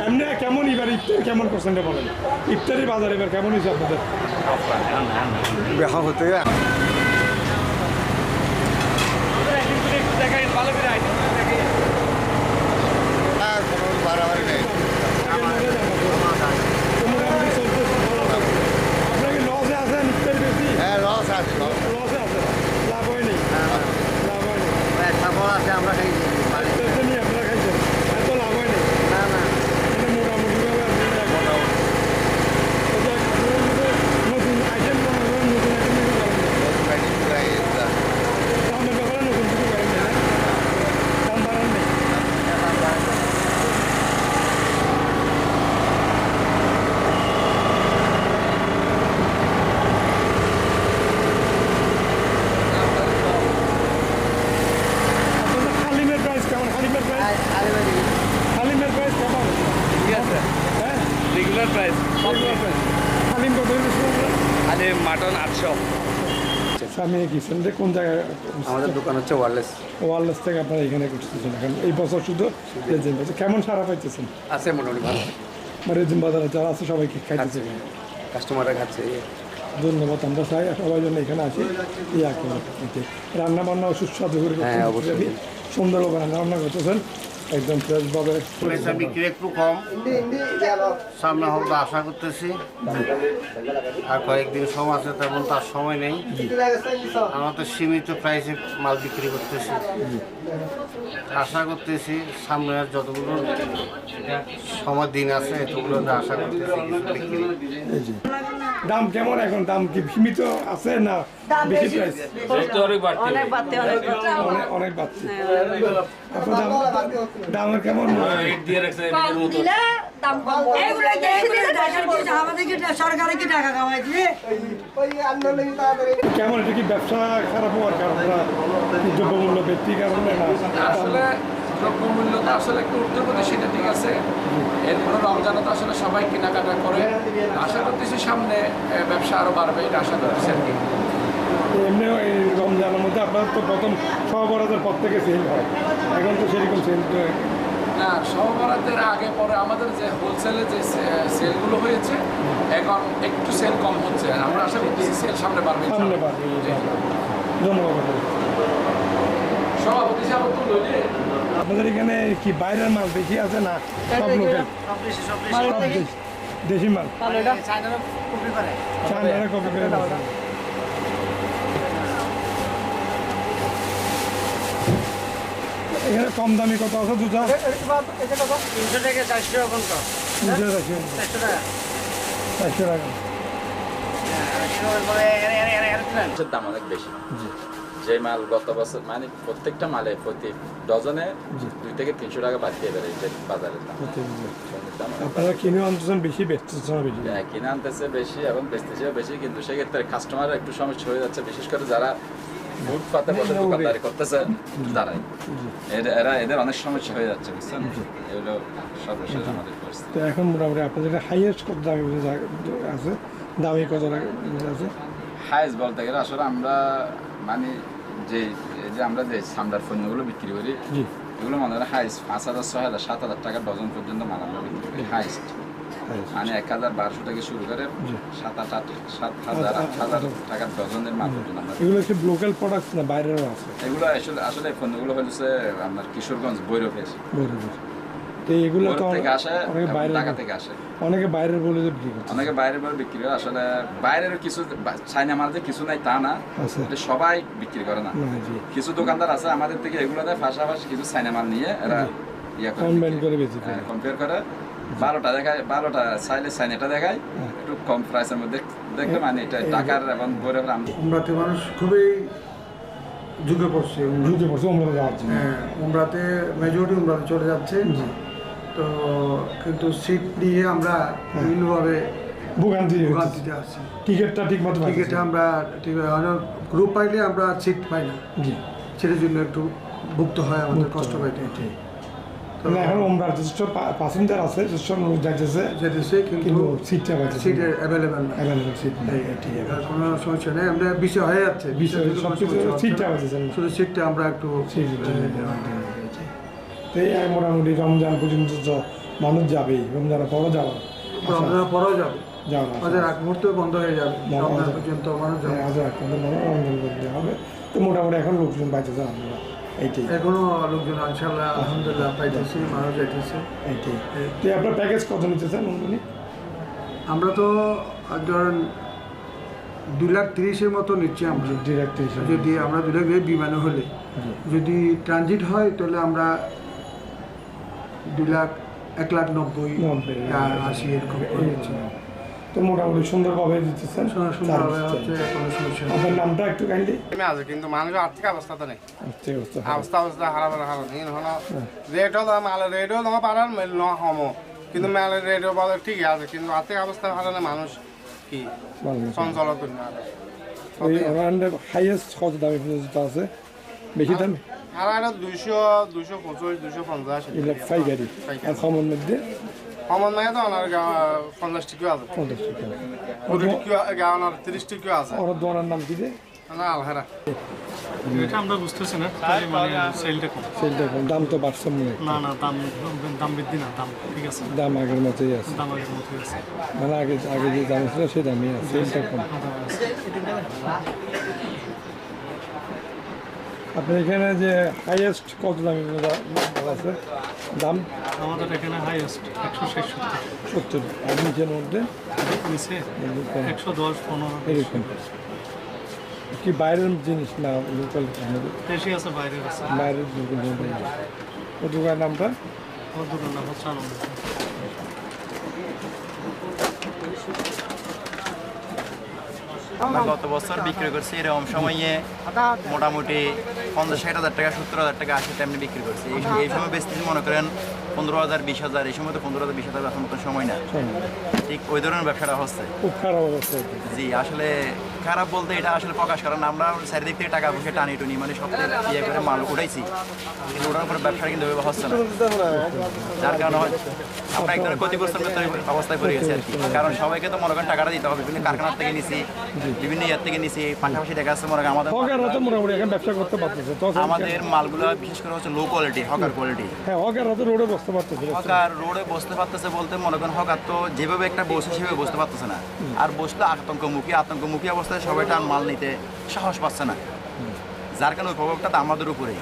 এমনি কেমন এবার ইফতার কেমন পার্সেন্টে বলেন? ইফতারি বাজার এবার কেমন হয়েছে আপনাদের? বেহা হতে কোনো বাড়াবাড়ি নেই তো মোটামুটি চলতেছে ভালো। আপনার কি লসে আছেন ইফতারি বেশি হ্যাঁ লস আছে লস লসে আছে লাভ হয়নি লাভ হয়নি সাপড় আছে আমরা খাই ইফতারটা নিয়ে আপনারা খাইছেন এত লাভ হয়নি না না এটা মোটামুটিভাবে আপনি এটা- এটা আপনাদের মধ্যে নতুন আইটেম নতুন আইটেম কিছু করেন না। দামের ব্যাপারে নতুন কিছু করেন না দাম বাড়ান নেই আপনাদের হালিমের প্রাইস কেমন হালিমের প্রাইস হালিমের প্রাইস কেমন হ্যাঁ রেগুলার প্রাইস হালিম কত মাটন আটশো। আমি কোন জায়গায় আমাদের দোকান হচ্ছে ওয়ারলেস ওয়ারলেস থেকে আপনারা এখানে করতেছেন। এখন এই বছর শুধু রেজিম বাজার। কেমন সারা পাইতেছেন? আছে মোটামুটি ভালো। রেজিম বাজারে যারা আছে সবাইকে খাইতেছে কাস্টমাররা খাচ্ছে ধন্যবাদ আমরা চাই সবাই জন্য এখানে ইয়া রান্না বান্নাও সুস্বাদু করে করতেছেন। হ্যাঁ, অবশ্যই। সুন্দরভাবে রান্না বান্না করতেছেন। একদম ফ্রেশভাবে বিক্রি একটু কম। সামনে হবে আশা করতেছি। আর কয়েকদিন সময় আছে তেমন তার সময় নেই। আমরা তো সীমিত প্রাইসে মাল বিক্রি করতেছি। আশা করতেছি সামনে আর যতগুলো সময় দিন আছে এতগুলো আশা করতেছি বিক্রি। দাম কেমন এখন? দাম কি সীমিত আছে না বেশি প্রাইস? অনেক বাড়তে। অনেক অনেক অনেক বাড়ছে আপনার দাম দামের কেমন? কেমন? এটা কি ব্যবসা খারাপ হওয়ার কারণে দ্রব্যমূল্য বৃদ্ধির কারণে না? আসলে দ্রব্যমূল্য তো আসলে একটু সেটা ঠিক আছে। এরপরে রমজানে তো আসলে সবাই কেনাকাটা করে। আশা করতেছি সামনে ব্যবসা আরও বাড়বে এটা আশা করতেছি আর কি। এমনি এই রমজানের মধ্যে আপনার তো প্রথম সহবরাতের পর থেকে সেল হয়। এখন তো সেরকম সেল না সহবরাতের আগে পরে আমাদের যে হোলসেলে যে সেলগুলো হয়েছে এখন একটু সেল কম হচ্ছে। আমরা আশা করতেছি সেল সামনে বাড়বে। ধন্যবাদ। সভাপতি সাহেব তো লইলে আপনাদের এখানে কি বাইরের মাল বেশি আছে না সব দেশি- মাল চায়নারা কপি করে। এখানে কম দামি কত আছে জুতা তিনশো টাকা চারশো টাকা মাছের দাম অনেক বেশি যে মাল গত বছর মানে প্রত্যেকটা মালে প্রতি ডজনে দুই থেকে তিনশো টাকা বাড়িয়ে বেড়ে যে বাজারের দাম। আপনারা কিনে আনতেছেন বেশি বেচতেছেন বেশি। হ্যাঁ, কিনে আনতেছে বেশি এবং বেচতেছেও বেশি কিন্তু সেক্ষেত্রে কাস্টমার একটু সমস্যা হয়ে যাচ্ছে বিশেষ করে যারা ফুটপাতে বসে দোকানদারি করতেছে তারাই। এরা- এদের অনেক সমস্যা হয়ে যাচ্ছে বুঝছেন? এগুলো সর্বশেষ আমাদের পরিস্থিতি। তো এখন মোটামুটি আপনাদের হাইয়েস্ট কত দামি আছে? দামি কত আছে হাইস বলতে গেলে আসলে আমরা মানে যে যে আমরা যে সামডার পণ্যগুলো বিক্রি করি এগুলো মনে হয় হাইস পাঁচ হাজার ছয় হাজার সাত হাজার টাকা ডজন পর্যন্ত মাল আমরা বিক্রি করি হাইস্ট মানে এক হাজার বারোশো থেকে শুরু করে সাত আট আট সাত হাজার আট হাজার টাকার ডজনের মাল পর্যন্ত আমরা এগুলো হচ্ছে লোকাল প্রোডাক্ট না বাইরেরও আছে? এগুলো আসলে আসলে পণ্যগুলো হচ্ছে আপনার কিশোরগঞ্জ বৈরবের বৈরবের তো এগুলো তো বৈরব থেকে আসে অনেকে বাইরে ঢাকা থেকে আসে। অনেকে বাইরের বলে যে বিক্রি করছে অনেকে বাইরে বাইরে বিক্রি করে। আসলে বাইরের কিছু চাইনা মাল যে কিছু নাই তা না আচ্ছা। সবাই বিক্রি করে না। কিছু দোকানদার আছে আমাদের থেকে এগুলো দেয় পাশাপাশি কিছু চাইনা মাল নিয়ে এরা ইয়ে করে বিক্রি। করে বেশি কম্পেয়ার করে। বারোটা দেখায় বারোটা চাইলে চাইনাটা দেখায়। হ্যাঁ। একটু কম প্রাইসের মধ্যে দেখলে মানে এটা টাকার এবং বইয়ের আমরা উমরাতে মানুষ খুবই ঝুঁকে পড়ছে ঢুকে পড়ছে হ্যাঁ, উমরাতে মেজরিটি উমরাতে চলে যাচ্ছে। তো কিন্তু সিট নিয়ে আমরা বিভিন্নভাবে ভোগান্তি হচ্ছে। ভোগান্তিতে আছি। টিকিটটা ঠিক মতো টিকিটে আমরা ঠিক গ্রুপ পাইলে আমরা সিট পাই না। জি। সেটার জন্য একটু ভুক্ত হয় আমাদের কষ্ট পাইতে। না এখন ওমরার যথেষ্ট প্যাসেঞ্জার আছে যথেষ্ট লোক যাইতেছে যেতেছে কিন্তু সিটটা সিট অ্যাভেলেবেল না। অ্যাভেলেবল সিট নেই। ঠিক আছে। কোনো সমস্যা নেই আমরা বিষয় হয়ে যাচ্ছে। বিষয় বিষয় সব কিছু সিটটা পাইতেছে শুধু সিটটা আমরা একটু সিট তো এই মোটামুটি রমজান পর্যন্ত তো মানুষ যাবেই রমজানের পরও যাওয়া। রমজান পরেও যাবে? আমাদের এক মুহূর্তে বন্ধ হয়ে যাবে রমজান পর্যন্ত মানুষ যাবে? হ্যাঁ রমজান করতে হবে তো মোটামুটি এখন লোকজন পাইতেছে আপনারা এইটাই। এখনও লোকজন ইনশাল্লাহ আলহামদুলিল্লাহ পাইতেছি মানুষ যাইতেছে। এইটাই। তো আপনার প্যাকেজ কত নিতেছেন উনি? আমরা তো ধরেন দুই লাখ তিরিশের মতো নিচ্ছি আমরা। ডিরেক্ট হিসেবে যদি আমরা দু লাখ বিমানে হলে। যদি ট্রানজিট হয় তাহলে আমরা দুই লাখ এক লাখ নব্বই নব্বই। আশি এরকম করে। তো মোটামুটি সুন্দরভাবে দিতেছেন। আপনার নামটা একটু কাইন্ডলি আমি আছে কিন্তু মানুষের আর্থিক অবস্থা তো নেই। অবস্থা অবস্থা খারাপ খারাপ ইন হলো রেটও দাম মাল রেটও তোমার পারার মেল ন হম কিন্তু মেলের রেটও বলে ঠিক আছে কিন্তু আর্থিক অবস্থা ভালো না মানুষ কি ওরান্ডের হাইয়েস্ট কত দামি আছে। বেশি দামি? আর একটা দুইশো দুশো পঁচিশ দুশো পঞ্চাশ এগুলো পাইকারি। আর কমন মধ্যে? কমন নাই তো ওনার পঞ্চাশ টিকিও আছে। পঞ্চাশ টিকিও। ওনার তিরিশ টিকিও আছে। ওর দোকানের নাম কি রে না আলহারা। এটা আমরা বুঝতেছি না মানে সেলটা কম। সেলটা কম দাম তো বাড়ছে মনে না না দাম দাম বৃদ্ধি না দাম ঠিক আছে। দাম আগের মতোই আছে। দাম আগের মতো আছে। মানে আগে আগে যে দাম ছিল সেই দামই আছে সেলটা কম। আপনার এখানে যে হাইয়েস্ট কত দামি আছে? দাম? আমাদের এখানে হাইয়েস্ট একশো সত্তর। আর নিচের মধ্যে? নিচে একশো দশ পনেরো। এরকম। কি বাইরের জিনিস না লোকাল আছে বাইরের আছে। বাইরের দোকানের নামটা? দোকান নাম হচ্ছে আনন্দ। আমরা গত বছর বিক্রি করছি এরকম সময়ে মোটামুটি পঞ্চাশ ষাট হাজার টাকা সত্তর হাজার টাকা আশি টাইমে বিক্রি করছি। এই সময় বেচতেছি মনে করেন পনেরো হাজার বিশ হাজার এই সময় তো পনেরো হাজার বিশ হাজার এখন মতো সময় না। ঠিক ওই ধরনের ব্যবসাটা হচ্ছে। জি আসলে খারাপ বলতে এটা আসলে প্রকাশ করেন আমরা চারিদিক থেকে টাকা পয়সা টানি টুনি মানে সব ইয়ে করে মাল উঠাইছি। কিন্তু ওটার উপরে ব্যবসা কিন্তু হচ্ছে না। যার কারণে হয় আমরা এক ধরনের ক্ষতিগ্রস্ত অবস্থায় পড়ে গেছি আর কি। কারণ সবাইকে তো মনে করেন টাকাটা দিতে হবে। বিভিন্ন কারখানার থেকে নিছি বিভিন্ন ইয়ার থেকে নিছি পাশাপাশি দেখা যাচ্ছে মনে করেন আমাদের ব্যবসা করতে পারতেছে। আমাদের মালগুলো বিশেষ করে হচ্ছে লো কোয়ালিটি হকার কোয়ালিটি হ্যাঁ হকাররা তো রোডে বসতে পারতেছে। হকার রোডে বসতে পারতেছে বলতে মনে করেন হকার তো যেভাবে একটা বসে সেভাবে বসতে পারতেছে না। আর বসলে আতঙ্কমুখী আতঙ্কমুখী অবস্থায় সবাই টান মাল নিতে সাহস পাচ্ছে না। যার কারণে ওই প্রভাবটা তো আমাদের উপরেই।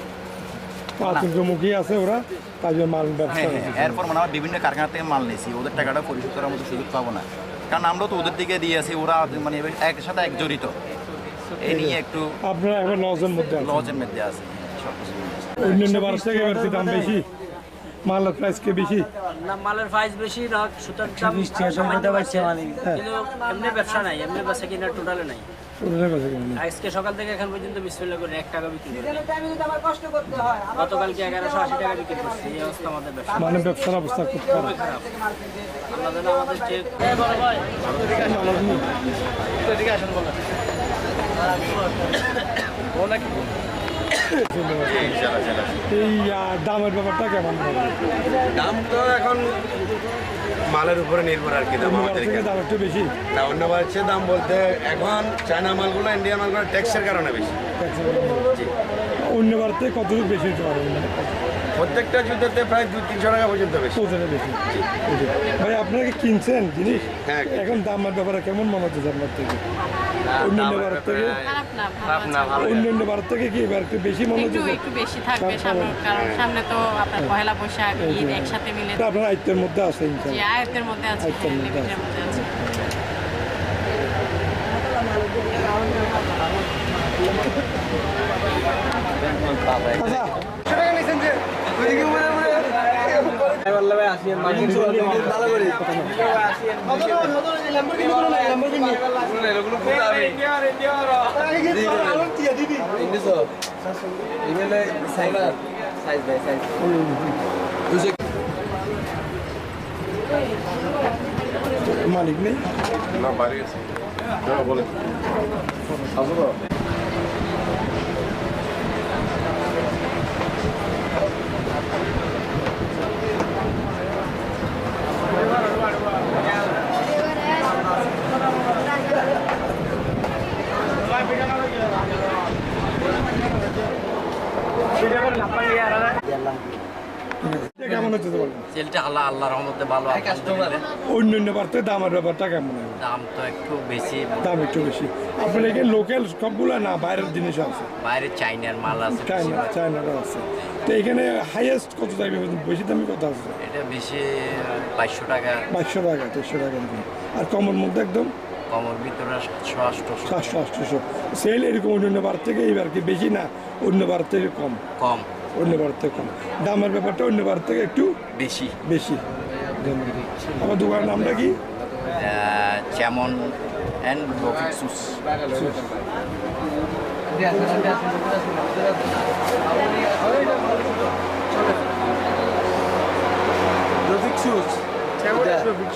আছে ওরা তাই জন্য মাল ব্যবসা হ্যাঁ হ্যাঁ এরপর মানে আমরা বিভিন্ন কারখানা থেকে মাল নিয়েছি ওদের টাকাটা পরিশোধ করার মতো সুযোগ পাবো না। কারণ আমরা তো ওদের দিকে দিয়েছি ওরা মানে একসাথে এক জড়িত এই নিয়ে একটু আপনারা এখন লজের মধ্যে। লজের মধ্যে আছে আছে। অন্যান্য বারো থেকে দাম বেশি। মালের প্রাইস কে বেশি। না মালের প্রাইস বেশি না সুতার দাম সামান্য বাড়ছে কিন্তু এমনি ব্যবসা নাই এমনি ব্যবসা কিনা টোটালে নাই। আজকে সকাল থেকে এখন পর্যন্ত বিসমিল্লাহ করে এক টাকা বিক্রি করি আমি যদি আমার কষ্ট করতে হয় আমার গতকালকে এগারোশো আশি টাকা বিক্রি করছি এই অবস্থা আমাদের ব্যবসা। মানে ব্যবসার অবস্থা খুব খারাপ। আমাদের এই দামের ব্যাপারটা কেমন? দাম তো এখন মালের উপরে নির্ভর আর কি দাম অন্য আমাদের থেকে দাম একটু বেশি? না অন্য বাড়ছে দাম বলতে এখন চায়না মালগুলো ইন্ডিয়ান মালগুলো ট্যাক্সের কারণে বেশি। অন্য থেকে কতটুকু বেশি হতে পারে? প্রত্যেকটা জুতোতে প্রায় দুই তিনশো টাকা পর্যন্ত বেশি। ওজনে বেশি। ভাই আপনারা কি কিনছেন জিনিস? হ্যাঁ, এখন দামের ব্যাপারে কেমন মনে হচ্ছে আপনার থেকে? অন্যান্য থেকে? অন্যান্য বার থেকে কি এবার একটু বেশি মনে হচ্ছে একটু বেশি থাকবে সামনে কারণ সামনে তো আপনার পহেলা বৈশাখ ঈদ একসাথে মিলে আপনার আয়ত্তের মধ্যে আছে আয়ত্তের মধ্যে আছে আয়ত্তের হ্যাঁ, মধ্যে লিমিটের মধ্যে মালিক নেই না বাড়ি গেছে। বলে এটা কেমন হচ্ছে তো বলেন সেলটা আল্লাহ আল্লাহর রহমতে ভালো অন্য অন্য থেকে দামের ব্যাপারটা কেমন? দাম তো একটু বেশি। দাম একটু বেশি। আপনার এখানে লোকাল সবগুলো না বাইরের জিনিস আছে? বাইরে চাইনার মাল আছে। চায়না চায়নারও আছে। তো এখানে হাইয়েস্ট কত চাইবে বেশি দামি কত আছে? এটা বেশি বাইশশো টাকা। বাইশশো টাকা তেইশশো টাকা আর কমর মধ্যে একদম? কমর ভিতরে সাতশো আটশো সাতশো আটশোশো। সেল এরকম অন্য অন্য বার থেকে এইবার কি বেশি না অন্য বার থেকে কম? কম। অন্য বার থেকে। কম দামের ব্যাপারটা অন্য বার থেকে একটু বেশি। বেশি। আমার দোকানের নামটা কি? যেমন অ্যান্ড সুস। রফিক